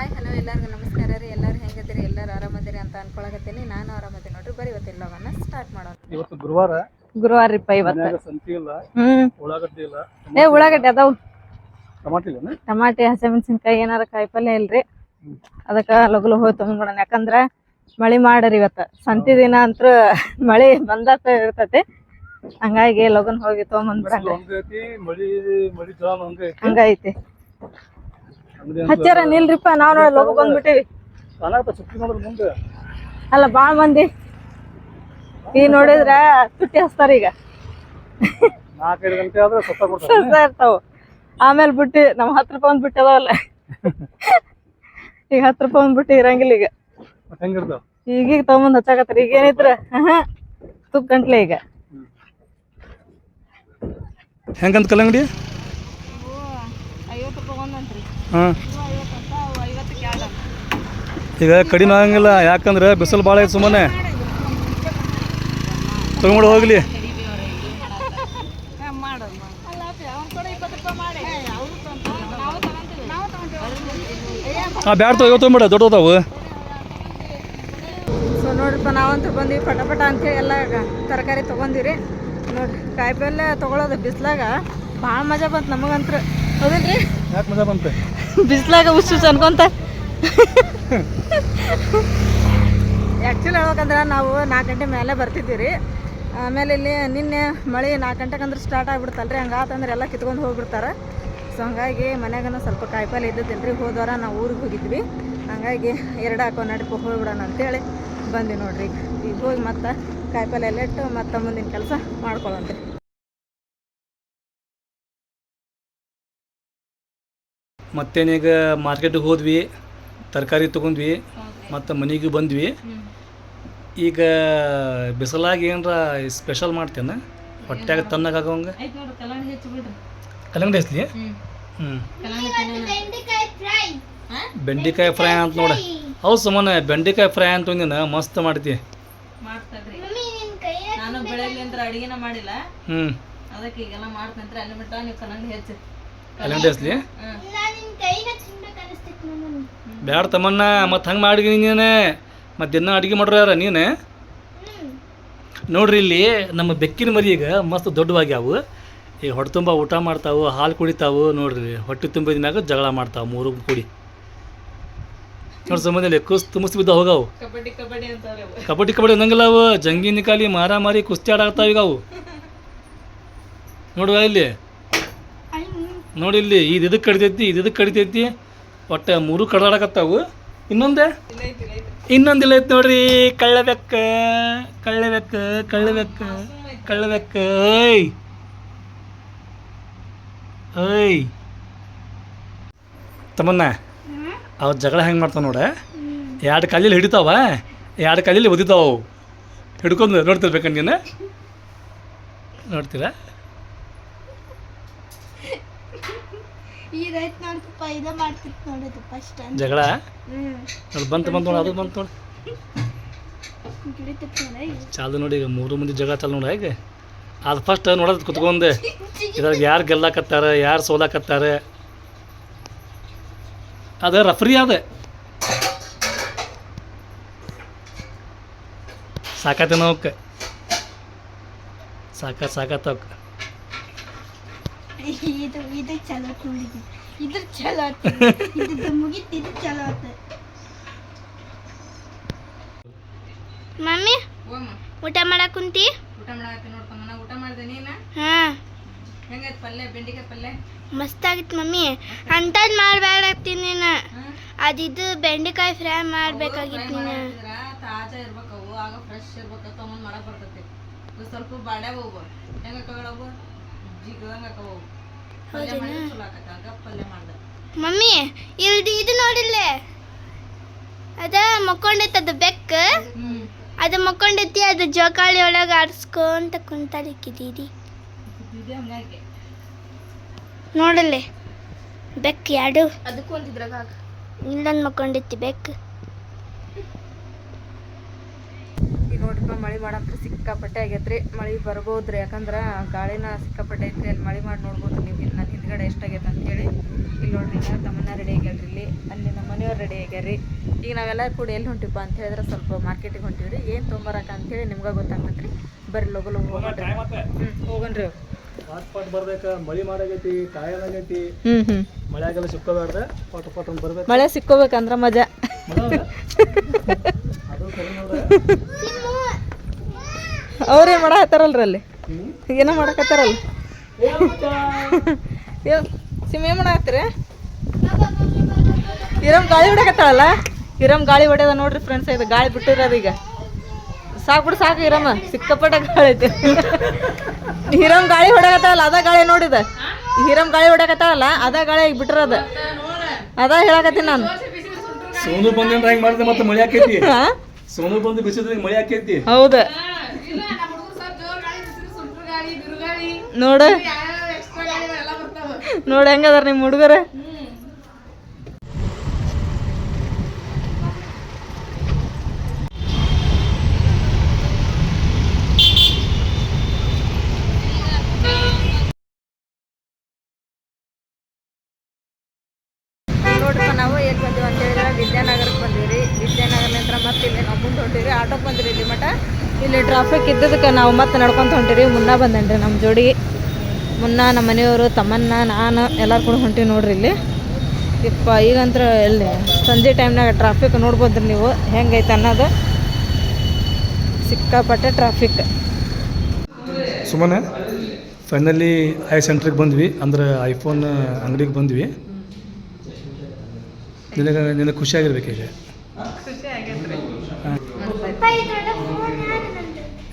Hi hello ಎಲ್ಲರಿಗೂ ನಮಸ್ಕಾರ ರೀ. ಎಲ್ಲರೂ ಹೆಂಗದಿರಿ ಎಲ್ಲರೂ ಆರಾಮದಿರಿ ಅಂತ ಅನ್ಕೊಳಕತ್ತೀನಿ. ನಾನು ಆರಾಮದಿನಿ ನೋಡ್ರಿ. ಬರೀ ಇವತ್ತು ಎಲ್ಲವನ್ನ ಸ್ಟಾರ್ಟ್ ಮಾಡೋಣ. ಇವತ್ತು ಗುರುವಾರ. ಗುರುವಾರ ರೀಪ್ಪ ಇವತ್ತು. ಸಂತಿ ಇಲ್ಲ. ಉಳ್ಳಾಗಡ್ಡಿ ಇಲ್ಲ. ಏ ಉಳ್ಳಾಗಡ್ಡಿ ಅದಾವು. ಟಮಾಟಿ ಇಲ್ಲ ಟಮಾಟಿ ಹಸಿಮೆಣಸಿನ್ಕಾಯಿ ಏನಾರ ಕಾಯಿ ಪಲ್ಯ ಇಲ್ರಿ ಅದಕ್ಕೆ ಲಘು ಹೋಗಿ ತೊಗೊಂಡ್ಬಿಡೋಣ ಯಾಕಂದ್ರ ಮಳಿ ಮಾಡರಿ ಇವತ್ತು. ಸಂತಿ ದಿನ ಅಂತೂ ಮಳಿ ಬಂದಾತ ಇರ್ತೈತಿ. ಹಂಗಾಗಿ ಲಗನ್ ಹೋಗಿ ತೊಗೊಂಬಂದ್ಬಿಡಂಗ. ಹಂಗೈತಿ. ಹಚ್ಚಾರ ನಿಲ್ರಿಪ್ಪ ನಾವ್ ನೋಡಿ ಲೋಕ ಬಂದ್ಬಿಟ್ಟಿವಿ. ಅಲ್ಲ ಬಾಳ ಮಂದಿ. ಈ ನೋಡಿದ್ರ ತುಟ್ಟಿ ಹಚ್ತಾರ ಈಗ. ಇರ್ತಾವ. ಆಮೇಲೆ ಬಿಟ್ಟು ನಮ್ಮ ಹತ್ತು ರೂಪಾಯಿ ಒಂದ್ ಈಗ ಹತ್ತು ರೂಪಾಯಿ ಒಂದ್ ಬಿಟ್ಟು ಇರಂಗಿಲ್ಲ ಈಗ. ಈಗೀಗ ತಗೊಂಬಂದ್ ಹಚ್ಚಾಕತ್ರಿ ಈಗ ಏನಿದ್ರ ತುಪ್ಪ ಗಂಟ್ಲೆ ಈಗ. ಹೆಂಗಂತ ಕಲ್ಲಂಗಡಿ? ಒಂದಂತ್ರಿ ಹಾಂ. ಈಗ ಕಡಿಮೆ ಆಗಂಗಿಲ್ಲ ಯಾಕಂದ್ರೆ ಬಿಸಿಲು ಭಾಳ ಐತೆ ಸುಮ್ಮನೆ. ತಗೊಂಡು ಹೋಗ್ಲಿ. ಹಾಂ ಬ್ಯಾಡ ತಗೋ ತೊಗೊಂಬಿಡ ದೊಡ್ಡದಾವು ಸೊ ನೋಡ್ರಿಪ್ಪ ನಾವಂತೂ ಬಂದೀವಿ ಪಟಪಟ ಪಟ ಅಂತೇಳಿ ಎಲ್ಲ ತರಕಾರಿ ತೊಗೊಂದಿರಿ ನೋಡ್ರಿ ಕಾಯಿಪಲ್ಲೆ ತೊಗೊಳೋದು ಬಿಸ್ಲಾಗ. ಭಾಳ ಮಜಾ ಬಂತು ನಮಗಂತ್ರ. ಹೌದಿಲ್ರಿ ಯಾಕೆ ಮಜಾ ಬಂತೆ? ಬಿಸ್ಲಾಗ ಉಸ್ ಅನ್ಕೊಂತ. ಆ್ಯಕ್ಚುಲಿ ಹೇಳ್ಬೇಕಂದ್ರೆ ನಾವು ನಾಲ್ಕು ಗಂಟೆ ಮೇಲೆ ಬರ್ತಿದ್ದೀವಿ ರೀ ಆಮೇಲೆ ಇಲ್ಲಿ ನಿನ್ನೆ ಮಳೆ ನಾಲ್ಕು ಗಂಟೆಗೆ ಅಂದ್ರೆ ಸ್ಟಾರ್ಟ್ ಆಗ್ಬಿಡ್ತಲ್ರಿ. ಹಂಗಾತಂದ್ರೆ ಎಲ್ಲ ಕಿತ್ಕೊಂಡು ಹೋಗ್ಬಿಡ್ತಾರೆ. ಸೊ ಹಂಗಾಗಿ ಮನ್ಯಾಗನ ಸ್ವಲ್ಪ ಕಾಯಿಪಲ್ಲೆ ಇದ್ದಿದ್ದಿಲ್ಲ ರೀ ಹೋದ್ವಾರ ನಾವು ಊರಿಗೆ ಹೋಗಿದ್ವಿ. ಹಂಗಾಗಿ ಎರಡು ಹಾಕೋ ನಡಿಪ ಹೋಗ್ಬಿಡೋಣ ಅಂತೇಳಿ ಬಂದ್ವಿ ನೋಡ್ರಿ. ಈಗ ಹೋಗಿ ಮತ್ತೆ ಕಾಯಿಪಲ್ಲೆ ಎಲ್ಲ ಇಟ್ಟು ಮತ್ತೆ ಮುಂದಿನ ಕೆಲಸ ಮಾಡ್ಕೊಳ್ಳೋಣ್ರಿ ಮತ್ತೇನೀಗ ಮಾರ್ಕೆಟಿಗೆ ಹೋದ್ವಿ ತರಕಾರಿ ತೊಗೊಂಡ್ವಿ ಮತ್ತು ಮನೆಗೆ ಬಂದ್ವಿ. ಈಗ ಬಿಸಿಲಾಗಿ ಏನಾರ ಸ್ಪೆಷಲ್ ಮಾಡ್ತೇನೆ? ಹೊಟ್ಯಾಗ ನೋಡ್ರಿ ಕಲ್ಲಂಗಡಿ ಹಚ್ಲಿ ಹ್ಞೂ ಬೆಂಡೆಕಾಯಿ ಬೆಂಡಿಕಾಯಿ ಫ್ರೈ ಅಂತ ನೋಡ. ಹೌದು ಸುಮ್ಮನೆ ಬೆಂಡೆಕಾಯಿ ಫ್ರೈ ಅಂತ ಒಂದಿನ ಮಸ್ತ್ ಮಾಡ್ತಿ. ನಾನು ಬೆಳಗ್ಗೆ ಅಂದ್ರೆ ಅಡಿಗೆನ ಮಾಡಿಲ್ಲ. ಹ್ಞೂ ಅದಕ್ಕೆ ಈಗೆಲ್ಲ ಮಾಡ್ತಂತ್ರ ಅಲ್ಲಿ ಮಟ್ಟ ನೀವು ಕಲ್ಲಂಗಡಿ ಹೆಚ್ಚು ಹಚ್ಲಿ ಬ್ಯಾಡ ತಮ್ಮನ್ನ ಮತ್ತು ಹಂಗೆ ಮಾಡಿ ನೀನೇ. ಮತ್ತು ದಿನ ಅಡುಗೆ ಮಾಡ್ರ ಯಾರ ನೀನು? ನೋಡ್ರಿ ಇಲ್ಲಿ ನಮ್ಮ ಬೆಕ್ಕಿನ ಮರಿ ಈಗ ಮಸ್ತ್ ದೊಡ್ಡವಾಗ್ಯಾವು. ಈಗ ಹೊಟ್ಟೆ ತುಂಬ ಊಟ ಮಾಡ್ತಾವು ಹಾಲು ಕುಡಿತಾವು ನೋಡ್ರಿ ಹೊಟ್ಟೆ ತುಂಬಿದ ಮ್ಯಾಗ ಜಗಳ ಮಾಡ್ತಾವು ಮೂರು ಕೂಡಿ. ನೋಡಿ ಸಂಬಂಧ ಕುಸ್ ತುಂಬಿಸಿ ಬಿದ್ದ ಹೋಗವು. ಕಬಡ್ಡಿ ಕಬಡ್ಡಿ ಅಂತಾವ್ರಿ ಅವು ಜಂಗಿನ ಕಾಲಿ ಅನ್ನಂಗಿಲ್ಲ ಅವು. ಜಂಗಿ ನಿಕಾಲಿ ಮಾರಾ ಮಾರಿ ಕುಸ್ತಿ ಆಡಾಕ್ತಾವ ಈಗ ಅವು. ನೋಡುವ ಇಲ್ಲಿ. ನೋಡಿ ಇಲ್ಲಿ ಇದು ಇದಕ್ಕೆ ಕಡಿತೈತಿ ಇದು ಇದಕ್ಕೆ ಕಡಿತೈತಿ? ಒಟ್ಟು ಮೂರು ಕಡ್ದಾಡಕತ್ತಾವು. ಇನ್ನೊಂದೇ? ಇನ್ನೊಂದಿಲ್ಲ ಐತಿ ನೋಡ್ರಿ ಕಳ್ಳಬೆಕ್ಕ ಕಳ್ಳಬೆಕ್ಕ ಕಳ್ಳಬೆಕ್ಕ ಕಳ್ಳಬೆಕ್ಕ ಏಯ್! ಓಯ್ ತಮ್ಮನ್ನ ಅವ್ ಜಗಳ ಹೆಂಗೆ ಮಾಡ್ತಾವ ನೋಡ? ಎರಡು ಕಾಲಲ್ಲಿ ಹಿಡಿತಾವ, ಎರಡು ಕಾಲಲ್ಲಿ ಒದಿತಾವು ಹಿಡ್ಕೊಂಡು ನೋಡ್ತಿರ್ಬೇಕಂತ ನೀನು? ನೋಡ್ತೀರಾ? ಇದ ಮಾಡ್ತಿತ್ತು ಫಸ್ಟ್ ಜಗಳ? ಅದು ಬಂತು ಬಂತು ನೋಡಿ ಅದು ಬಂತು ನೋಡಿ. ಚಾಲ್ದು ನೋಡಿ ಚಾಲು ನೋಡಿ ಈಗ ಮೂರು ಮಂದಿ ಜಗಳ ಚಾಲು ನೋಡಿ ಹೇಗೆ ಅದು ಫಸ್ಟ್ ನೋಡೋದು ಕುತ್ಕೊಂಡೆ ಇದ್ರಾಗ ಯಾರು ಗೆಲ್ಲಾಕತ್ತಾರ ಯಾರು ಸೋಲಕತ್ತಾರೆ? ಅದು ರಫ್ರಿ ಅದ. ಸಾಕತ್ತೆ ನೋಕ್ ಸಾಕ ಸಾಕತ್ತ ಅವಕ್ಕೆ ಇದು ಇದು ಚಲೋ ನೋಡಿದ್ವಿ ಇದ್ರ ಚಲೋ ಇದು ಮುಗಿತು ಇದು ಚಲೋ ಆತ. ಮಮ್ಮಿ ಊಟ ಮಾಡಕ್ ಕುಂತಿ? ಊಟ ಮಾಡಾಕತ್ತಿ ನೋಡ್ತಮ್ಮ ನಾ ಊಟ ಮಾಡ್ದೆ ನೀನ? ಹಾ. ಹೆಂಗೈತ್ ಪಲ್ಯ ಬೆಂಡಿಕಾಯಿ ಪಲ್ಯ? ಮಸ್ತ್ ಆಗಿತ್ತು ಮಮ್ಮಿ. ಅಂತದ್ ಮಾಡ್ಬೇಡತ್ತೀನಿ ನೀನ? ಅದಿದು ಬೆಂಡೆಕಾಯಿ ಫ್ರೈ ಮಾಡ್ಬೇಕಾಗಿತ್ತು ನೀನು. ತಾಜಾ ಇರ್ಬೇಕು ಅವು ಆಗ ಫ್ರೆಶ್ ಇರ್ಬೇಕು ತಗೊಂಡ್ ಮಾಡಕ್ ಬರ್ತೈತಿ. ಸ್ವಲ್ಪ ಬಾಡ್ಯಾವ ಅವು ಹೆಂಗ ಜಿಗದಂಗಕ್ಕವು ಮಮ್ಮಿ ಇಲ್ದಿ ಇದು ನೋಡಿಲ್ಲ? ಅದ ಮಕ್ಕೊಂಡೈತ ಅದು ಬೆಕ್ಕ ಅದು ಮಕ್ಕೊಂಡೈತಿ ಅದು ಜೋಕಾಳಿ ಒಳಗೆ ಆಡಿಸ್ಕೊಂತ ಕುಂತಾಳಿಕ್ಕಿದ್ದೀರಿ ದೀದಿ ನೋಡಲ್ಲೇ ಬೆಕ್ ಎರಡು ಅದಕ್ಕೂ ಅಂತಿದ್ರಾಗ ಇಲ್ಲೊಂದು ಮಕ್ಕೊಂಡೈತಿ ಬೆಕ್ಕ ಈಗ ನೋಡ್ರಿಪ್ಪ ಮಳೆ ಮಾಡಂತ್ರ ಸಿಕ್ಕಾಪಟ್ಟೆ ಆಗೈತ್ರಿ. ಮಳೆ ಬರ್ಬೋದ್ರಿ ಯಾಕಂದ್ರೆ ಗಾಳಿನ ಸಿಕ್ಕಾಪಟ್ಟೆ ಐತ್ರಿ. ಅಲ್ಲಿ ಮಳೆ ಮಾಡಿ ನೋಡ್ಬೋದು ನೀವು. ನನ್ನ ಹಿಂದ್ಗಡೆ ಎಷ್ಟಾಗೈತೆ ಅಂತೇಳಿ. ಇಲ್ಲಿ ನೋಡ್ರಿ ಈಗ ತಮ್ಮನ್ನ ರೆಡಿ ಆಗ್ಯಾಳ್ರಿ ಇಲ್ಲಿ. ಅಲ್ಲಿ ನಮ್ಮ ಮನೆಯವ್ರು ರೆಡಿ ಆಗ್ಯಾರಿ ಈಗ ನಾವೆಲ್ಲ ಕೂಡ ಎಲ್ಲಿ ಹೊಂಟಿಪ್ಪ ಅಂತ ಹೇಳಿದ್ರೆ ಸ್ವಲ್ಪ ಮಾರ್ಕೆಟಿಗೆ ಹೊಂಟಿವ್ರಿ. ಏನು ತೊಗೊಂಬರಕ ಅಂತೇಳಿ ನಿಮ್ಗೆ ಗೊತ್ತಾಗ್ತೈತೆ ರೀ ಬರ್ರಿ ಲಗು ಹೋಗೋಣ್ರಿ ಹೋಗ್ರಿ ಹ್ಞೂ ಹೋಗನ್ರಿ ಪಾಟ್ ಪಾಟ್ ಬರ್ಬೇಕ ಮಳಿ ಮಾಡಾಗೈತಿ ಕಾಯಲಾಗೈತಿ ಮಳೆಯಾಗೆಲ್ಲ ಪಾಟ್ ಪಾಟ್ ಅಂತ ಬರ್ಬೇಕು. ಮಳೆ ಸಿಕ್ಕೋಬೇಕಂದ್ರ ಮಜಾ. ಅದು? ಕರೆ ಅವ್ರೇ ಮಾಡಕತ್ತಾರಲ್ರಿ ಅಲ್ಲಿ ಏನೋ ಮಾಡಕತ್ತಾರಲ್ಲ? ಏ ಸಿಮ್ ಏನು ಮಾಡಾಕತ್ತೀರಿ? ಇರಮ್ ಗಾಳಿ ಹೊಡ್ಯಾಕತ್ತಾಳಲ್ಲ? ಇರಮ್ ಗಾಳಿ ಹೊಡ್ಯದ ನೋಡ್ರಿ ಫ್ರೆಂಡ್ಸ್ ಇದು ಗಾಳಿ ಬಿಟ್ಟಿರೋದು ಈಗ. ಸಾಕು ಬಿಡು ಸಾಕು ಇರಮ್ಮ ಸಿಕ್ಕಾಪಟ್ಟೆ ಗಾಳಿ ಐತಿ. ಹಿರಮ್ ಗಾಳಿ ಹೊಡ್ಯಾಕತ್ತಾಳಲ್ಲ ಅದ ಗಾಳಿ ನೋಡಿದ? ಹಿರಮ್ ಗಾಳಿ ಹೊಡ್ಯಾಕತ್ತಾಳಲ್ಲ ಅದ ಗಾಳಿ ಈಗ ಬಿಟ್ಟಿರೋದ? ಅದ ಹೇಳಕತ್ತೀನಿ ನಾನು. ಸೋನು ಬಂದ್ರೆ ಹೆಂಗ್ ಮಾಡಿದೆ ಮತ್ತೆ ಮಳೆ ಹಾಕೈತಿ ಸೋನು ಬಂದು ಬಿಸಿದ್ರೆ ಮಳೆ ಹಾಕೈತಿ ಹೌದು. ನೋಡು. ನೋಡಿ ಹೆಂಗದಾರ ನಿಮ್ಮ ಹುಡುಗರ ನೋಡ್ರಪ್ಪ ನಾವು ಎಲ್ಲಿ ಬಂದೀವಿ ಅಂತ ಹೇಳಿದ್ರೆ ವಿದ್ಯಾನಗರಕ್ಕೆ ಬಂದೀವಿ ರೀ ವಿದ್ಯಾನಗರಲಿಂದ ಮತ್ತೆ ಇಲ್ಲಿ ನಾವು ಮುಂದೆ ಹೊಂಟಿವಿ ಆಟೋಕ್ಕೆ ಬಂದಿರಿ ಇಲ್ಲಿ ಮಟ ಇಲ್ಲಿ ಇದ್ದದಕ್ಕೆ ನಾವು ಮತ್ತೆ ನಡ್ಕೊಂತ ಹೊಂಟಿರಿ. ಮುನ್ನ ಬಂದನ್ರಿ ನಮ್ಮ ಜೋಡಿ. ಮುನ್ನ ನಮ್ಮ ಮನೆಯವರು ತಮ್ಮನ್ನ ನಾನು ಎಲ್ಲರೂ ಕೂಡ ಹೊಂಟಿವಿ ನೋಡ್ರಿ ಇಲ್ಲಿ. ಇಪ್ಪ ಈಗಂತ್ರ ಎಲ್ಲಿ? ಸಂಜೆ ಟೈಮ್ನಾಗ ಟ್ರಾಫಿಕ್ ನೋಡ್ಬೋದ್ರಿ ನೀವು. ಹೆಂಗೈತೆ ಅನ್ನೋದು. ಸಿಕ್ಕಾಪಟ್ಟೆ ಟ್ರಾಫಿಕ್ ಸುಮ್ಮನೆ ಫೈನಲಿ ಐ ಸೆಂಟ್ರಿಗೆ ಬಂದ್ವಿ. ಅಂದ್ರೆ ಐಫೋನ್ ಅಂಗಡಿಗೆ ಬಂದ್ವಿ. ನಿನಗೆ ನಿನಗೆ ಖುಷಿ ಆಗಿರ್ಬೇಕು ಈಗ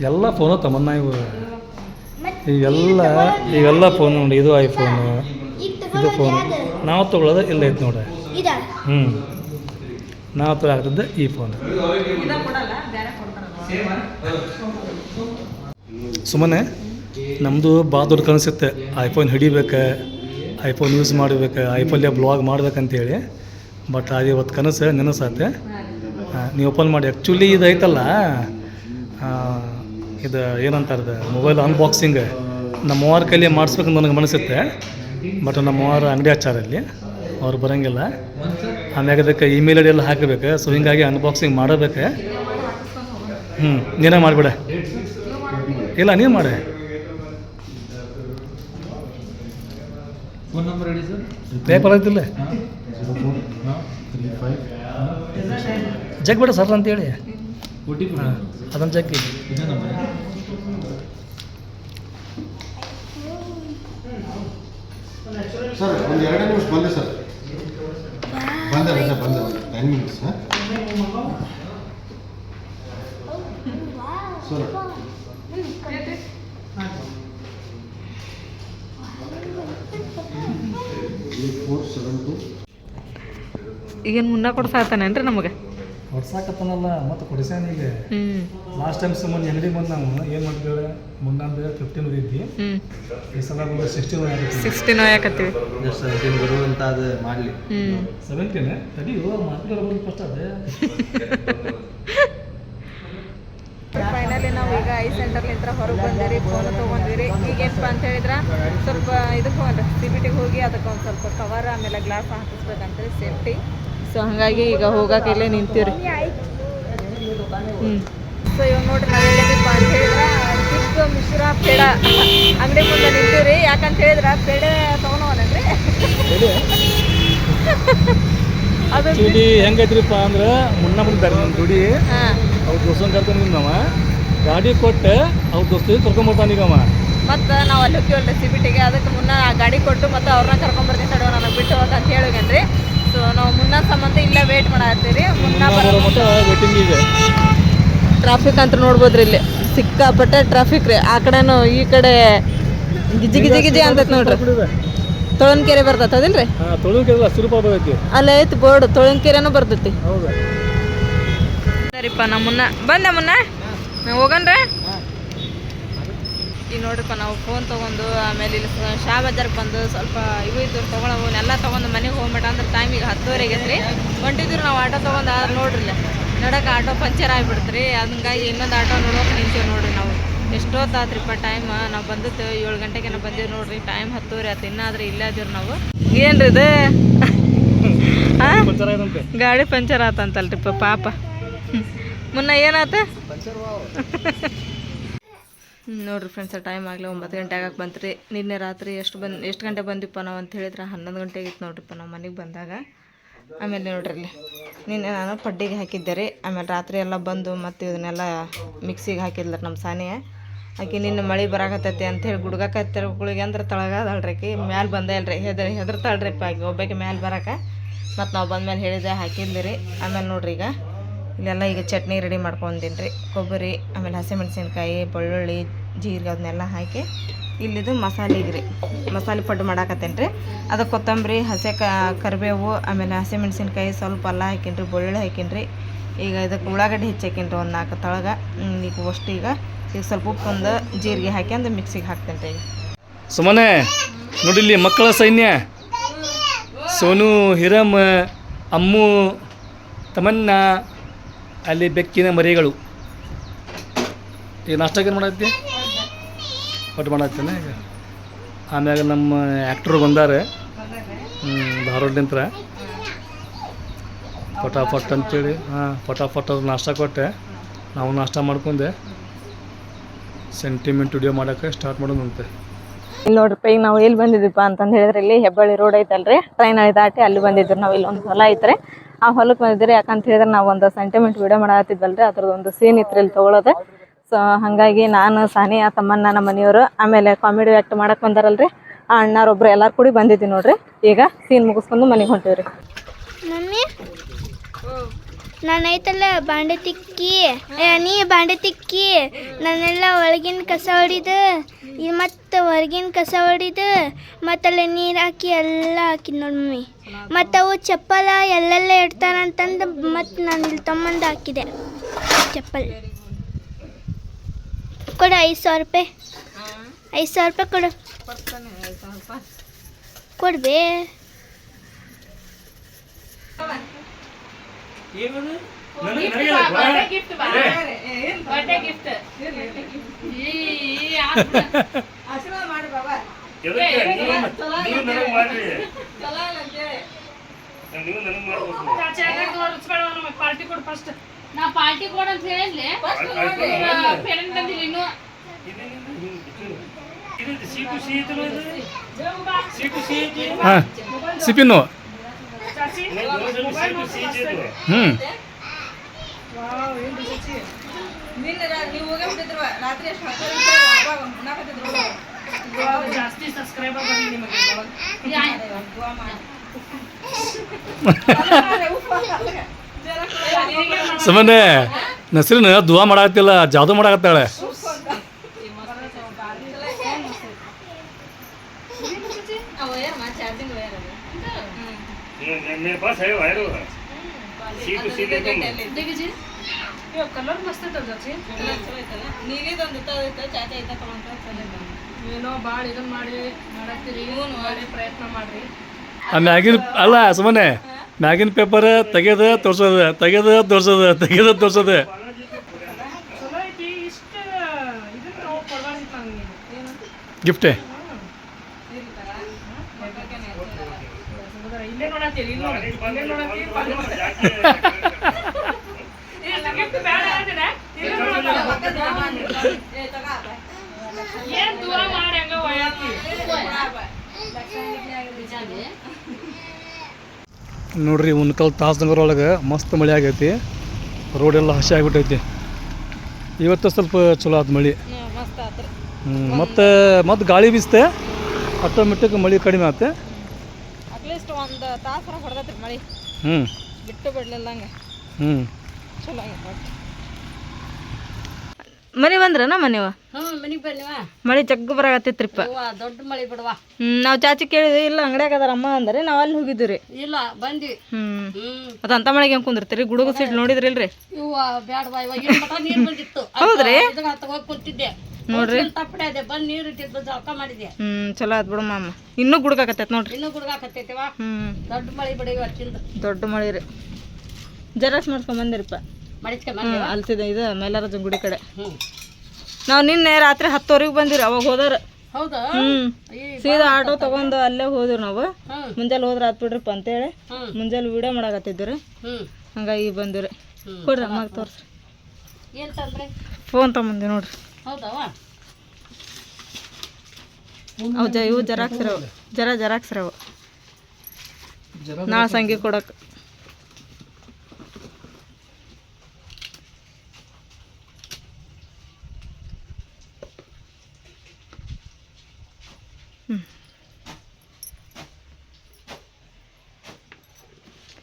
ಎಲ್ಲ ಫೋನು ತಮ್ಮನ್ನ ಇವು. ಇವೆಲ್ಲ ಇವೆಲ್ಲ ಫೋನ್ ನೋಡಿ ಇದು ಐಫೋನು ಇದು ಫೋನ್ ನಾವು ತೊಗೊಳೋದು ಇಲ್ಲ ಐತೆ ನೋಡ್ರಿ. ಇದ? ಹ್ಞೂ ನಾವು ತೊಗೊಳಾಗ್ತದ್ದು ಈ ಫೋನ್ ಸುಮ್ಮನೆ ನಮ್ಮದು ಭಾಳ ದೊಡ್ಡ ಕನಸುತ್ತೆ. ಐಫೋನ್ ಹಿಡಿಬೇಕು ಐಫೋನ್ ಯೂಸ್ ಮಾಡಬೇಕು ಐಫೋನ್ಲೇ ಬ್ಲಾಗ್ ಮಾಡ್ಬೇಕಂತೇಳಿ. ಬಟ್ ಅದು ಇವತ್ತು ಕನಸು ನೆನಸಾತೆ. ನೀವು ಓಪನ್ ಮಾಡಿ. ಆ್ಯಕ್ಚುಲಿ ಇದು ಏನಂತಾರೆ ಇದು ಏನಂತಾರದ ಮೊಬೈಲ್ ಅನ್ಬಾಕ್ಸಿಂಗ್ ನಮ್ಮ ಮೂವರ ಕೈಲಿ ಮಾಡಿಸ್ಬೇಕಂತ ನನಗೆ ಮನಸ್ಸುತ್ತೆ. ಬಟ್ ನಮ್ಮ ಮೂವರ ಅಂಗಡಿ ಹಚ್ಚಾರಲ್ಲಿ ಅವ್ರು ಬರೋಂಗಿಲ್ಲ. ಆಮ್ಯಾಗ ಅದಕ್ಕೆ ಇಮೇಲ್ ಐ ಡಿ ಎಲ್ಲ ಹಾಕಬೇಕು ಸೊ ಹಿಂಗಾಗಿ ಅನ್ಬಾಕ್ಸಿಂಗ್ ಮಾಡಬೇಕು. ಹ್ಞೂ ನೀನೇ ಮಾಡಿಬಿಡ. ಇಲ್ಲ ನೀನು ಮಾಡಿ. ಫೋನ್ ನಂಬರ್ ಹೇಳಿ ಸರ್. ಪೇಪರ್ ಐತಿಲ್ಲ. ಜೀರೋ ಫೋರ್ ತ್ರೀ ಫೈವ್ ಜಗ್ ಬಿಡ ಸರ್ ಅಂತೇಳಿ. ಪಿ ಅದನ್ನು ಜಗ್ಗಿ ಸರ್ ಒಂದು ಎರಡು ನಿಮಿಷ ಬಂದೆ ಸರ್. ಬಂದೆ ಬಂದೆ ಬಂದೆ. Ten minutes sir. ಈಗೇನು ಮುನ್ನ ಕೊಡ್ಸಾತಾನೇನ್ರಿ ನಮಗೆ? ಹೊಡ್ಸಾಕತ್ತನಲ್ಲ ಮತ್ತೆ ಕೊಡಿಸ್ಯಾನ ಈಗ. ಲಾಸ್ಟ್ ಟೈಮ್ ಸುಮ್ಮನೆ ಅಂಗಡಿಗೆ ಬಂದು ನಾವು ಏನು ಮಾಡ್ತೇವೆ ಮುನ್ನಂದು ಫಿಫ್ಟೀನ್ ಹ್ಞೂ ಈ ಸಲ ಬಂದು ಸಿಕ್ಸ್ಟೀನ್ ಆಗತ್ತೆ ಸಿಕ್ಸ್ಟೀನ್ ಯಾಕತ್ತೀವಿ ಎಷ್ಟು ಸೆವೆಂಟೀನ್ ಬರುವಂತ ಅದು ಮಾಡಲಿ. ಹ್ಞೂ ಸೆವೆಂಟೀನ್ ತಡಿಯು ಮಾರ್ಕೆಟ್ ಬಂದು ಫಸ್ಟ್ ಅದೇ. ಫೈನಲಿ ನಾವು ಈಗ ಐ ಸೆಂಟರ್ಲಿಂದ ಹೊರಗೆ ಬಂದಿರಿ ಫೋನ್ ತೊಗೊಂಡಿರಿ. ಈಗೇನಪ್ಪ ಅಂತ ಹೇಳಿದ್ರೆ ಸ್ವಲ್ಪ ಇದಕ್ಕೆ ಹೋಗ್ರಿ ಸಿ ಬಿ ಟಿಗೆ ಹೋಗಿ ಅದಕ್ಕೆ ಒಂದು ಸ್ವಲ್ಪ ಕವರ್ ಆಮೇಲೆ ಗ್ಲಾಸ್ ಹಾಕಿಸ್ಬೇಕಂತೇಳಿ ಸೇಫ್ಟಿ ಸೊ ಹಾಗಾಗಿ ಈಗ ಹೋಗಕ್ಕೆ ಇಲ್ಲೇ ನಿಂತೀರಿ ಹ್ಞೂ ಸೊ ಇವಾಗ ನೋಡ್ರಿ ನಾವು ಎಲ್ಲಿದ್ದೀವಿ ಅಂತ ಹೇಳಿದ್ರೆ ಚಿಕ್ಕ ಮಿಶ್ರಾ ಪೇಡ. ಅಂಗಡಿ ಮುಂದೆ ನಿಂತೀವ್ರಿ. ಯಾಕಂತ ಹೇಳಿದ್ರೆ ಪೇಡೆ ತೊಗೊಂಡವನನ್ರಿ ಅದು ಆ್ಯಕ್ಚುಲಿ ಹೆಂಗೈತ್ರಿಪ್ಪ ಅಂದ್ರೆ ಮುನ್ನ ಬಂದಿದ್ದಾರೆ ನಮ್ಮ ದುಡಿ ಹಾಂ. ಅವ್ರ ದೋಸ್ತನ ಕರ್ಕೊಂಡು ಗಾಡಿ ಕೊಟ್ಟು ಅವ್ರ ದೋಸ್ತಿಗೆ ಕರ್ಕೊಂಬರ್ತಾನೆ ಈಗ ಅವ. ಮತ್ತು ನಾವು ಅಲ್ಲಿ ಹೋಗ್ತೀವಲ್ಲ ಸಿ ಬಿ ಟಿಗೆ ಅದಕ್ಕೆ ಮುನ್ನ ಆ ಗಾಡಿ ಕೊಟ್ಟು ಮತ್ತು ಅವ್ರನ್ನ ಕರ್ಕೊಂಬರ್ತೀನಿ ಸಡೋ ನನಗೆ ಬಿಟ್ಟು ಹೋಗಂತ ಅಂತ ಹೇಳಿಗನ್ರಿ. ಸೊ ನಾವು ಮುನ್ನ ಸಂಬಂಧ ಇಲ್ಲೇ ವೇಟ್ ಮಾಡತ್ತೀರಿ. ಮುನ್ನ ವೇಟಿಂಗ್ ಇದೆ. ಟ್ರಾಫಿಕ್ ಅಂತ ನೋಡ್ಬೋದ್ರಿ ಇಲ್ಲಿ. ಸಿಕ್ಕಾಪಟ್ಟೆ ಟ್ರಾಫಿಕ್ ರೀ. ಆ ಕಡೆನೂ ಈ ಕಡೆ ಗಿಜಿ ಗಿಜಿ ಗಿಜಿ ಅಂತ ನೋಡ್ರಿ. ತೊಳನ್ಕೆರೆ ಬರ್ತೈತೆ ಅಲ್ಲ ಐತಿ ಬೋರ್ಡ್. ತೊಳನ್ಕೆರೆನೂ ಬರ್ತೈತಿ. ಹೌದಾ. ಸರಿಪ್ಪ ನಮ್ಮ ಮುನ್ನ. ಬಂದೆ ಮುನ್ನ? ಹೋಗನ್ರಿ? ಈಗ ನೋಡ್ರಪ್ಪ ನಾವು ಫೋನ್ ತೊಗೊಂಡು ಆಮೇಲೆ ಇಲ್ಲಿ ಶಾ ಬಜಾರ್ಗೆ ಬಂದು ಸ್ವಲ್ಪ ಇವು ಇದ್ದು ತೊಗೊಳವು ಎಲ್ಲ ತೊಗೊಂಡು ಮನೆಗೆ ಹೋಗ್ಬಿಟ್ಟ ಅಂದ್ರೆ ಟೈಮ್ ಈಗ ಹತ್ತುವರೆಗೆ ರೀ ಹೊಂಟಿದ್ರು ನಾವು ಆಟೋ ತೊಗೊಂಡು ಆದ್ರೆ ನೋಡ್ರಿ ಇಲ್ಲಿ. ನಡಕ್ಕೆ ಆಟೋ ಪಂಚರ್ ಆಗಿಬಿಡ್ತ್ರಿ. ಅದಂಗಾಗಿ ಇನ್ನೊಂದು ಆಟೋ ನೋಡೋಕೆ ನಿಂತೀವಿ ನೋಡ್ರಿ ನಾವು. ಎಷ್ಟೊತ್ತಾತ್ರಿಪ್ಪ ಟೈಮ್ ನಾವು ಬಂದದ್ದು ಏಳು ಗಂಟೆಗೆ ನಾವು ಬಂದೀವಿ ನೋಡ್ರಿ. ಟೈಮ್ ಹತ್ತುವರೆ ಆಯ್ತು ಇನ್ನಾದ್ರೆ ಇಲ್ಲೇ ಇದ್ರು ನಾವು. ಏನ್ರಿ ಇದು? ಗಾಡಿ ಪಂಚರ್ ಆತಂತಲ್ರಿಪ್ಪ ಪಾಪ. ಮುನ್ನ ಏನಾತ? ನೋಡ್ರಿ ಫ್ರೆಂಡ್ಸ್ ಟೈಮ್ ಆಗಲಿ ಒಂಬತ್ತು ಗಂಟೆ ಆಗಕ್ಕೆ ಬಂತ್ರಿ. ನಿನ್ನೆ ರಾತ್ರಿ ಎಷ್ಟು ಬಂದು, ಎಷ್ಟು ಗಂಟೆ ಬಂದಿಪ್ಪ ನಾವು ಅಂತ ಹೇಳಿದ್ರೆ ಹನ್ನೊಂದು ಗಂಟೆಗೆ ಇತ್ತು ನೋಡ್ರಿಪ್ಪ ನಾವು ಮನೆಗೆ ಬಂದಾಗ. ಆಮೇಲೆ ನೋಡ್ರಿ ನಿನ್ನೆ ನಾನು ಪಡ್ಡಿಗೆ ಹಾಕಿದ್ದೆ ರೀ. ಆಮೇಲೆ ರಾತ್ರಿ ಎಲ್ಲ ಬಂದು ಮತ್ತು ಇದನ್ನೆಲ್ಲ ಮಿಕ್ಸಿಗೆ ಹಾಕಿದ್ಲ ನಮ್ಮ ಸಾನಿಯ ಆಕೆ ನಿನ್ನ ಮಳೆ ಬರಾಕತ್ತೈತಿ ಅಂತೇಳಿ ಗುಡ್ಗಾಕತ್ತಿರಗಳಿಗೆ ಅಂದ್ರೆ ತಳಗದಳ್ರಿ ಮ್ಯಾಲೆ ಬಂದೇ ಇಲ್ರಿ ಹೆದ್ರ ಹೆದರ್ತಾಳ್ರಿಪ್ಪ ಆಕೆ ಒಬ್ಬಾಕೆ ಮ್ಯಾಲೆ ಬರಕ್ಕೆ ಮತ್ತು ನಾವು ಬಂದ್ಮೇಲೆ ಹೇಳಿದೆ ಹಾಕಿದ್ಲಿ ರೀ. ಆಮೇಲೆ ನೋಡ್ರಿ ಈಗ. ಇಲ್ಲೆಲ್ಲ ಈಗ ಚಟ್ನಿ ರೆಡಿ ಮಾಡ್ಕೊಂಡಿನಿ ರೀ ಕೊಬ್ಬರಿ, ಆಮೇಲೆ ಹಸಿಮೆಣಸಿನ್ಕಾಯಿ, ಬೆಳ್ಳುಳ್ಳಿ, ಜೀರಿಗೆ ಅದನ್ನೆಲ್ಲ ಹಾಕಿ ಇಲ್ಲಿದು ಮಸಾಲೆ ರೀ ಮಸಾಲೆ ಪಡ್ಡು ಮಾಡಾಕತ್ತೇನೆ ರೀ ಅದು ಕೊತ್ತಂಬರಿ, ಹಸೆ ಕರಿಬೇವು, ಆಮೇಲೆ ಹಸಿಮೆಣಸಿನ್ಕಾಯಿ ಸ್ವಲ್ಪ ಅಲ್ಲ ಹಾಕಿನ್ರಿ ರೀ ಬೆಳ್ಳುಳ್ಳಿ ಹಾಕಿನಿ ರೀ ಈಗ ಇದಕ್ಕೆ ಉಳ್ಳಾಗಡ್ಡಿ ಹೆಚ್ಚು ಹಾಕೀನಿ ರೀ ಒಂದು ನಾಲ್ಕು ತಳಗ. ಈಗ ಅಷ್ಟು ಈಗ. ಈಗ ಸ್ವಲ್ಪ ಉಪ್ಪು ಒಂದು ಜೀರಿಗೆ ಹಾಕ್ಯಂದು ಮಿಕ್ಸಿಗೆ ಹಾಕ್ತೇನೆ ರೀ ಸುಮ್ಮನೆ ನೋಡಿಲ್ಲಿ ಮಕ್ಕಳ ಸೈನ್ಯ. ಸೋನು, ಹಿರಮ್, ಅಮ್ಮು, ತಮನ್ನ ಅಲ್ಲಿ ಬೆಕ್ಕಿನ ಮರಿಗಳು. ಈಗ ನಾಷ್ಟಕ್ಕೆ ಏನು ಮಾಡತ್ತಿ? ಒಟ್ಟು ಮಾಡತ್ತೇನೆ ಈಗ? ಆಮ್ಯಾಗ ನಮ್ಮ ಆ್ಯಕ್ಟ್ರು ಬಂದಾರೆ. ಧಾರವಾಡ ನಿಂತ್ರ ಫಟಾಫಟ್ ಅಂತೇಳಿ. ಹಾಂ ಫಟಾಫಟ್ ಅವ್ರು ನಾಷ್ಟ ಕೊಟ್ಟೆ. ನಾವು ನಾಷ್ಟ ಮಾಡ್ಕೊಂಡೆ. ಸೆಂಟಿಮೆಂಟ್ ವಿಡಿಯೋ ಮಾಡೋಕೆ ಸ್ಟಾರ್ಟ್ ಮಾಡೋದಂತೆ ಇಲ್ಲಿ ನೋಡ್ರಿಪ್ಪ ಈಗ ನಾವು ಎಲ್ಲಿ ಬಂದಿದ್ದೀಪ್ಪ ಅಂತಂದು ಹೇಳಿದ್ರೆ ಇಲ್ಲಿ ಹೆಬ್ಬಳ್ಳಿ ರೋಡ್ ಐತಲ್ರಿ. ಟ್ರೈನ್ ದಾಟಿ ಅಲ್ಲಿ ಬಂದಿದ್ರು ನಾವು ಇಲ್ಲೊಂದು ಹೊಲ ಐತ್ರಿ. ಆ ಹೊಲಕ್ಕೆ ಬಂದಿದ್ದೀರಿ, ಯಾಕಂತ ಹೇಳಿದ್ರೆ ನಾವು ಒಂದು ಸೆಂಟಿಮೆಂಟ್ ವಿಡಿಯೋ ಮಾಡತ್ತಿದ್ವಲ್ರಿ ಅದ್ರದ್ದು ಒಂದು ಸೀನ್ ಇತ್ತು ಇಲ್ಲಿ ತೊಗೊಳೋದು. ಸೊ ಹಾಗಾಗಿ ನಾನು ಸಾನಿಯಾ ತಮ್ಮನ್ನ ನಮ್ಮ ಮನೆಯವರು, ಆಮೇಲೆ ಕಾಮಿಡಿ ಆ್ಯಕ್ಟ್ ಮಾಡಕ್ಕೆ ಬಂದಾರಲ್ರಿ. ಆ ಅಣ್ಣಾರೊಬ್ರು ಎಲ್ಲರೂ ಕೂಡಿ ಬಂದಿದ್ದೀವಿ ನೋಡ್ರಿ. ಈಗ ಸೀನ್ ಮುಗಿಸ್ಕೊಂಡು ಮನೆಗೆ ಹೊಂಟೀವಿ ರೀ ನಾನು ಐತಲ್ಲ ಬಾಂಡೆ ತಿಕ್ಕಿ ನೀ ಬಾಂಡೆ ತಿಕ್ಕಿ ನಾನೆಲ್ಲ ಒಳಗಿನ ಕಸ ಹೊಡಿದು ಮತ್ತು ಹೊರಗಿನ ಕಸ ಹೊಡಿದು ಮತ್ತಲ್ಲಿ ನೀರು ಹಾಕಿ ಎಲ್ಲ ಹಾಕಿದ್ ನೋಡಿ ಮಮ್ಮಿ. ಮತ್ತು ಅವು ಚಪ್ಪಲ ಎಲ್ಲೆಲ್ಲ ಇಡ್ತಾರಂತಂದು ಮತ್ತು ನಾನು ಇಲ್ಲಿ ತಮ್ಮಂದು ಹಾಕಿದೆ. ಚಪ್ಪಲ್. ಕೊಡು ಐದು ಸಾವಿರ ರೂಪಾಯಿ. ಐದು ಸಾವಿರ ರೂಪಾಯಿ ಕೊಡು. ಕೊಡ್ಬೇ ನಾ ಪಾರ್ಟಿ ಕೊಡ ಅಂತ ಹೇಳಿ ಪೇರೆಂಟ್ ಬಂದಿಲ್ಲ ಇನ್ನು. ಹಾಂ ಸಿಪಿನ್ನು ಹ್ಞೂ ಜಾಸ್ತಿ ಸಬ್ಸ್ಕ್ರೈಬರ್ ನಿಮಗೆ ಸುಮ್ಮನೆ ನಸರಿನ ದುವಾ ಮಾಡಾಕತ್ತಿಲ್ಲ ಜಾದು ಮಾಡಾಕತ್ತಾಳೆ ಕಲರ್ ಮಸ್ತ್ ಐತಲ್ ಜಾಸ್ತಿ. ಏನೋ ಭಾಳ ಇದನ್ನ ಮಾಡಿ ಮಾಡಾಕ್ತೀರಿ. ಮಾಡಿ ಪ್ರಯತ್ನ ಮಾಡ್ರಿ. ಆ ಮ್ಯಾಗಿನ ಅಲ್ಲ ಸುಮ್ಮನೆ ಮ್ಯಾಗಿನ್ ಪೇಪರ್ ತೆಗೆದ ತೋರ್ಸೋದು ತೆಗೆದ ತೋರ್ಸೋದು ತೆಗೆದ ತೋರ್ಸೋದು. ಗಿಫ್ಟೆ ಇಲ್ಲೇ ನೋಡತ್ತೀರಿ ಇಲ್ಲಿ ನೋಡಿ ಇಲ್ಲೇ ನೋಡತ್ತೀರಿ ಗಿಫ್ಟ್ ಬೇಡ ಅಂದಿರ ಇಲ್ಲೇ ನೋಡತ್ತೀರ ಏನ್ ದೂರ ಮಾಡಿ ಹಂಗ ಒಯ್ಯಾತಿ ನೋಡ್ರಿ ಉನ್ಕಲ್ ತಾಸನಗರ ಒಳಗೆ ಮಸ್ತ್ ಮಳೆ ಆಗೈತಿ. ರೋಡೆಲ್ಲ ಎಲ್ಲ ಹಸಿ ಆಗಿಬಿಟ್ಟೈತಿ. ಇವತ್ತು ಸ್ವಲ್ಪ ಚಲೋ ಆದ ಮಳೆ. ಮಸ್ತ್ ಮತ್ತೆ ಮತ್ತು ಗಾಳಿ ಬೀಸ್ತೆ. ಆಟೋಮೆಟಿಕ್ ಮಳೆ ಕಡಿಮೆ ಆತೆ. ಅಟ್ಲೀಸ್ಟ್ ಒಂದು ತಾಸು ಹೊಡೆದತ್ರಿ ಮಳೆ. ಹ್ಞೂ ಬಿಟ್ಟು ಬಿಡ್ಲಿಲ್ಲಂಗೆ ಹ್ಞೂ ಚಲೋ ಆಗೈತೆ ಮನೆ ಬಂದ್ರನ ಮನೆವ? ಮಳೆ ಜಗ್ಗು ಬರಾಕತ್ತಿತ್ರಿಪ್ಪ ದೊಡ್ಡ ಮಳೆ ಬಿಡವಾ. ಹ್ಮ್ ನಾವ್ ಚಾಚಿ ಕೇಳಿದ್ವಿ ಇಲ್ಲ ಅಂಗಡ್ಯಾಗ ಅದಾರ ಅಮ್ಮ ಅಂದ್ರೆ ನಾವು ಅಲ್ಲಿ ಹೋಗಿದ್ವಿ ಇಲ್ಲ ಬಂದ್ವಿ. ಹ್ಮ್. ಅದ ಅಂತ ಮಳೆಗೆ ಹೆಂಗ್ ಕುಂದಿರ್ತೀರಿ? ಗುಡುಗು ಸೀಟ್ ನೋಡಿದ್ರಿಲ್ರಿ ಹೌದ್ರಿ? ಕೂತಿದ್ದೆ. ನೋಡ್ರಿ. ಹ್ಮ್ ಚಲೋ ಆತ್ ಬಿಡಮ್ಮ ಅಮ್ಮ ಇನ್ನೂ ಗುಡುಗಾಕತ್ತೈತ್ ನೋಡ್ರಿ. ಇನ್ನೂ ಗುಡ್ಗಾಕತ್ತೈತಿವ ಹ್ಮ್. ದೊಡ್ಡ ಮಳೆ ಬಿಡಿ ದೊಡ್ಡ ಮಳಿ ರೀ. ಜೆರಾಕ್ಸ್ ಮಾಡ್ಕೊಂಡ್ ಬಂದಿರಿಪ್ಪ. ಅಲ್ತಿದೆ ಇದು ಮೇಲಾರಜನ್ ಗುಡಿ ಕಡೆ. ನಾವು ನಿನ್ನೆ ರಾತ್ರಿ ಹತ್ತುವರೆಗೆ ಬಂದಿರಿ ಅವಾಗ ಹೋದಾರ. ಸೀದಾ ಆಟೋ ತಗೊಂಡು ಅಲ್ಲೇ ಹೋದ್ವಿ ನಾವು. ಮುಂಜಾನೆ ಹೋದ್ರ ಆತ್ ಬಿಡ್ರಿಪ್ಪ ಅಂತೇಳಿ. ಮುಂಜಾನೆ ವಿಡಿಯೋ ಮಾಡಾಕತ್ತಿದ್ರಿ ಹಂಗಾಗಿ ಬಂದಿರಿ ಕೊಡ್ರಿ ಅಮ್ಮಗೆ ತೋರ್ಸ್ರಿ. ಫೋನ್ ತಗೊಂಬಂದಿ ನೋಡ್ರಿ. ಅವು ಜ ಇವು ಜರಾಕ್ಸ್ರವು. ಜರ ಜರಾಕ್ಸ್ರವು. ಜರ ನಾಳೆ ಸಂಗಿ ಕೊಡಕ್ಕೆ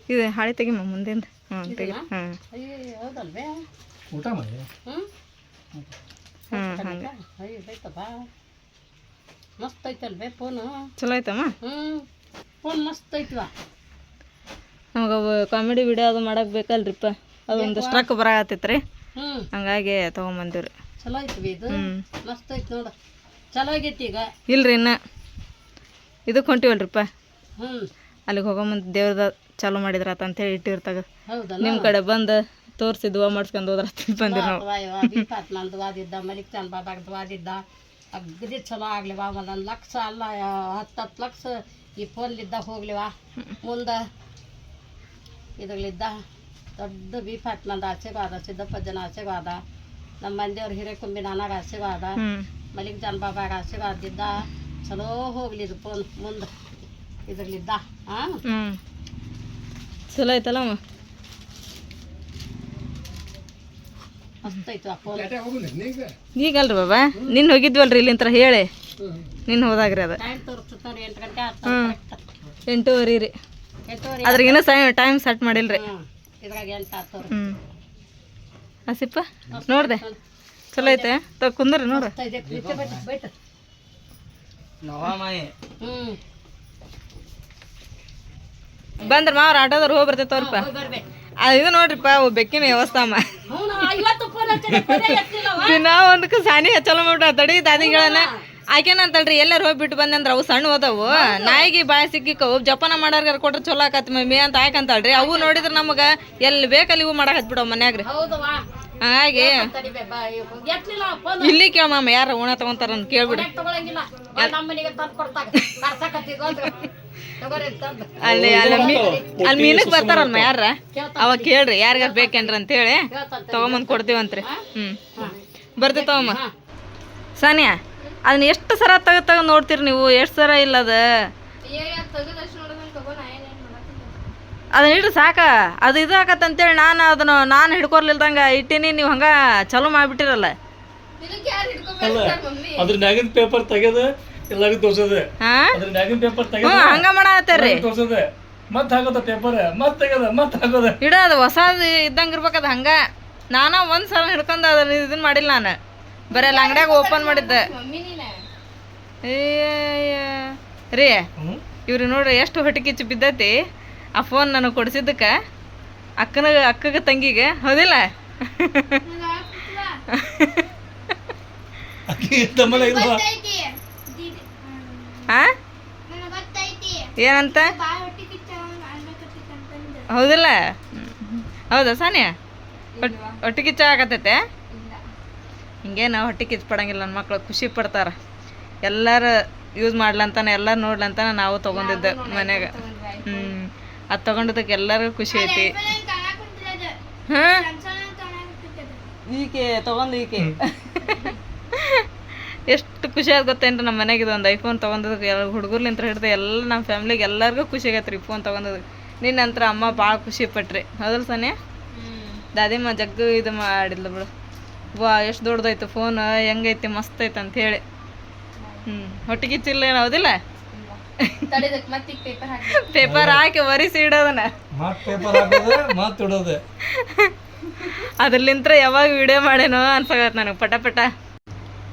ಇದೆ ಹಾಳೆ ತೆಗಿಮ್ಮ ಮುಂದೆಂದು ಹ್ಞೂ ತೆಗಿ ಹ್ಞೂ ಹೌದಲ್ವೇ? ಊಟ ಮಾಡಿ. ಹ್ಞೂ ಹಂಗೆ. ಮಸ್ತ್ ಐತಲ್ವೇ ಫೋನು ಚಲೋ ಐತಮ್ಮ ಹ್ಮ್. ಫೋನ್ ಮಸ್ತ್ ಐತಿವ? ನಮಗೆ ಅವು ಕಾಮಿಡಿ ವಿಡಿಯೋ ಅದು ಮಾಡಕ್ಕೆ ಬೇಕಲ್ರಿಪ್ಪ? ಅದೊಂದು ಸ್ಟ್ರಕ್ ಬರಾಕತ್ತೈತ್ರಿ. ಹಂಗಾಗಿ ತಗೊಂಬಂದಿವ್ರಿ. ಚಲೋ ಐತಿ ಇದು. ಮಸ್ತ್ ಐತಿ ನೋಡ. ಚಲೋ ಆಗೈತಿ ಈಗ. ಇಲ್ರಿ ಇನ್ನ. ಇದಕ್ಕೆ ಹೊಂಟಿವಲ್ರಿಪ್ಪ? ಹ್ಮ್. ಅಲ್ಲಿಗೆ ಹೋಗೋ ಮುಂದೆ ದೇವ್ರದ ಚಾಲು ಮಾಡಿದ್ರಾತ ಅಂತೇಳಿ ಇಟ್ಟಿರ್ತಾಗ. ನಿಮ್ಮ ಕಡೆ ಬಂದು ತೋರಿಸಿ ದುವಾ ಮಾಡ್ಸ್ಕೊಂಡು ಹೋದ್ರ ಬಂದಿರಿ ನಾವು. ಮಲಿಕ್ ಬಾಬಾಗ ಅಗ್ದಿ ಚಲೋ ಆಗ್ಲಿವ ಒಂದೊಂದು ಲಕ್ಷ ಅಲ್ಲ ಹತ್ತು ಹತ್ತು ಲಕ್ಷ ಈ ಫೋನ್ಲಿದ್ದ ಹೋಗ್ಲಿವ ಮುಂದೆ ಇದ್ರಲ್ಲಿದ್ದ ದೊಡ್ಡ ಬಿ ನಂದು ಆಶೀರ್ವಾದ ಸಿದ್ದಪ್ಪಜ್ಜನ ಆಶೀರ್ವಾದ ನಮ್ಮ ಮಂದಿಯವ್ರ ಹಿರೇಕುಂಬಿ ನಾನಾಗ ಆಶೀರ್ವಾದ ಮಲಿಕ್ ಜಾನ್ ಬಾಬಾಗ ಆಶೀರ್ವಾದಿದ್ದ ಚಲೋ ಹೋಗ್ಲಿ ಇದು ಫೋನ್ ಮುಂದೆ. ಇದ್ರಲ್ಲಿದ್ದ? ಹ್ಞೂ ಚಲೋ ಐತಲ್ಲಮ್ಮ ಅವ ಈಗಲ್ರಿ ಬಾಬಾ. ನಿನ್ನ ಹೋಗಿದ್ವಲ್ರಿ ಇಲ್ಲಿಂತ್ರ ಹೇಳಿ. ನಿನ್ನ ಹೋದಾಗ್ರಿ ಅದು. ಹ್ಞೂ ಎಂಟೂವರೆ ರೀ. ಎಂಟೂವರೆ ಅದ್ರಾಗ ಇನ್ನೂ ಸೈ ಟೈಮ್ ಸೆಟ್ ಮಾಡಿಲ್ರಿ. ಹ್ಞೂ ಹಸಿಪ್ಪ ನೋಡ್ದೆ. ಚಲೋ ಐತೆ. ತೊ ಕುಂದ್ರಿ ನೋಡ್ರಿ ಇದೆ ಬಿಟ್ಟು ಬಿಟ್ಟು ಬಿಟ್ಟು ನವಾಮಾಯಿ ಹ್ಞೂ ಬಂದ್ರೆ ಮಾವ್ರ ಆಟೋದವ್ರು ಹೋಗಿ ಬರ್ತೈತೆ ಇದು ನೋಡ್ರಿಪ್ಪ ಬೆಕ್ಕಿನ ವ್ಯವಸ್ಥೆ ಅಮ್ಮ ಹ್ಞೂ ಐವತ್ತು ಫೋನ್ ಹಚ್ಚಿದ್ರೆ ಫೋನೇ ಎತ್ತಲಿಲ್ಲವ. ದಿನ ಒಂದಕ್ಕೆ ಸಾನಿ ಹಚ್ಚಲ ಮಾಡ್ಬಿಟ್ಟ ತಡಿ ದಾದಿಗಳನ್ನ ಆಕೇನಂತಲ್ರಿ ಎಲ್ಲಾರು ಹೋಗಿ ಬಿಟ್ಟು ಬಂದಂದ್ರ ಅವು ಸಣ್ಣ ಹೋದವು. ನಾಯಿಗೆ ಬಾಯಿ ಸಿಕ್ಕಿಕ್ಕವು ಜಪಾನ ಮಾಡಾರ್ಗಾರ ಕೊಟ್ರೆ ಚಲೋ ಆಕತ್ ಮಮ್ಮಿ ಅಂತ ಆಯ್ಕಂತಾಳ್ರಿ. ಅವು ನೋಡಿದ್ರ ನಮಗ ಎಲ್ಲಿ ಬೇಕಲ್ಲಿ ಇವು ಮಾಡಕ್ ಹಚ್ಬಿಡವ್ ಮನ್ಯಾಗ್ರಿ. ಹಾಗೆ. ಇಲ್ಲಿ ಕೇಳ ಮಾಮ ಯಾರ ಉಣ ತಗೊಂತಾರ ಅಂತ ಕೇಳ್ಬಿಡ್ರಿ ಅಲ್ಲಿ ಅಲ್ಲಿ ಅಲ್ಲಿ ಮೀನಕ್ ಬರ್ತಾರಲ್ಮ ಯಾರ? ಅವಾಗ ಕೇಳ್ರಿ, ಯಾರಿಗಾರ ಬೇಕೇನ್ರಿ ಅಂತೇಳಿ. ತಗೊಂಬಂದ್ ಕೊಡ್ತೀವಂತ್ರಿ. ಹ್ಮ್. ಬರ್ತೀವಿ ತಗೊಂಬ. ಸಾನಿಯಾ, ಅದನ್ನ ಎಷ್ಟು ಸರ ತೆಗೆದು ತೆಗೆದು ನೋಡ್ತೀರಿ ನೀವು? ಎಷ್ಟು ಸರ ಇಲ್ಲ ಅದ? ಅದನ್ನ ಇಡ್ರಿ ಸಾಕ. ಅದು ಇದು ಆಕತ್ತಂತೇಳಿ ನಾನು ಅದನ್ನ ನಾನು ಹಿಡ್ಕೊರ್ಲಿಲ್ದಂಗ ಇಟ್ಟಿನಿ, ನೀವು ಹಂಗ ಚಲೋ ಮಾಡ್ಬಿಟ್ಟಿರಲ್ಲ. ಅದ್ರ ಪೇಪರ್ ತೆಗೆದು ಎಲ್ಲರಿಗೂ ತೋರ್ಸೋದೆ. ಹಾ? ಅದ್ರ ಮ್ಯಾಗಿನ ಪೇಪರ್ ಹ್ಞೂ ತೆಗೆದು ಹಂಗ ಮಾಡತ್ತೇರಿ ತೋರ್ಸೋದೆ. ಮತ್ತೆ ಹಾಕೋದ ಪೇಪರ್ ಮತ್ತೆ ತೆಗದ ಮತ್ತೆ ಹಾಕೋದ. ಇಡ ಅದು ಹೊಸದು ಇದ್ದಂಗೆ ಇರ್ಬೇಕದು ಹಂಗ. ನಾನ ಒಂದು ಸಲ ಹಿಡ್ಕೊಂಡು ಅದನ್ನ ಇದನ್ನ ಮಾಡಿಲ್ಲ ನಾನು. ಬರೀ ಅಲ್ಲಿ ಅಂಗಡ್ಯಾಗ ಓಪನ್ ಮಾಡಿದ್ದೆ. ರೀ ಇವ್ರು ನೋಡ್ರಿ ಎಷ್ಟು ಹೊಟ್ಟೆ ಕಿಚ್ಚು ಬಿದ್ದೈತಿ. ಆ ಫೋನ್ ನನಗೆ ಕೊಡ್ಸಿದ್ದಕ್ಕೆ. ಅಕ್ಕನ ಅಕ್ಕಗ ತಂಗಿಗೆ. ಹೌದಿಲ್ಲ? ಇಲ್ವಾ? ಹಾ ಏನಂತ? ಹೌದಲ್ಲ? ಹೌದಾ ಸಾನಿಯಾ? ಹೊಟ್- ಹೊಟ್ಟೆ ಕಿಚ್ಚ ಹಿಂಗೆ ಹಿಂಗೇನು ಹೊಟ್ಟೆ ಕಿಚ್ಚು ಪಡಂಗಿಲ್ಲ ನನ್ನ ಮಕ್ಳು ಖುಷಿ ಪಡ್ತಾರೆ. ಎಲ್ಲರೂ ಯೂಸ್ ಮಾಡ್ಲಂತಾನೆ ಎಲ್ಲರೂ ನೋಡ್ಲಂತಾನೆ ನಾವು ತೊಗೊಂಡಿದ್ದೆ ಮನ್ಯಾಗ. ಹ್ಞೂ ಅದು ತೊಗೊಂಡಿದ್ದಕ್ಕೆ ಎಲ್ಲರಿಗೂ ಖುಷಿ ಐತಿ. ಹಾಂ? ಈಕೆ ತೊಗೊಂಡು ಈಕೆ. ಎಷ್ಟು ಖುಷಿ ಆಗುತ್ತೆ ಗೊತ್ತೇನ್ರಿ? ನಮ್ಮ ಮನೆಗೆ ಒಂದು ಐಫೋನ್ ತೊಗೊಂಡದಕ್ಕೆ ಎಲ್ಲ ಹುಡುಗರ್ಲಿಂತ ಹಿಡಿದು ಎಲ್ಲ ನಮ್ಮ ಫ್ಯಾಮ್ಲಿಗೆ ಎಲ್ಲರಿಗೂ ಖುಷಿ ಆಗತ್ತೆ ರೀ ಫೋನ್ ತೊಗೊಂಡದಕ್ಕೆ ನಿನ್ನ ನಂತರ ಅಮ್ಮ ಭಾಳ ಖುಷಿ ಪಟ್ರಿ. ಹೌದಲ್ಲ ಸನ್ಯ? ದಾದಿಮ್ಮ ಜಗ್ಗು ಇದು ಮಾಡಿದ್ಲು ಬಿಡು. ವಾ ಎಷ್ಟು ದೊಡ್ಡದೈತು ಫೋನ್ ಹೆಂಗೈತಿ ಮಸ್ತ್ ಐತೆ ಅಂತ ಹೇಳಿ. ಹ್ಞೂ ಹೊಟ್ಟಿಗಿಚ್ಚಿಲ್ಲ ಏನು ಹೌದಿಲ್ಲ? ಪೇಪರ್ ಹಾಕಿ ಒರಿಸಿ ಇಡೋದನ್ನ. ಮತ್ತೆ ಪೇಪರ್ ಹಾಕೋದು ಮತ್ತೆ ಇಡೋದು ಅದ್ರಲ್ಲಿಂತ್ರ ಯಾವಾಗ ವಿಡಿಯೋ ಮಾಡೇನೋ ಅನ್ಸಾಗತ್ತೆ ನನಗೆ ಪಟ ಪಟ.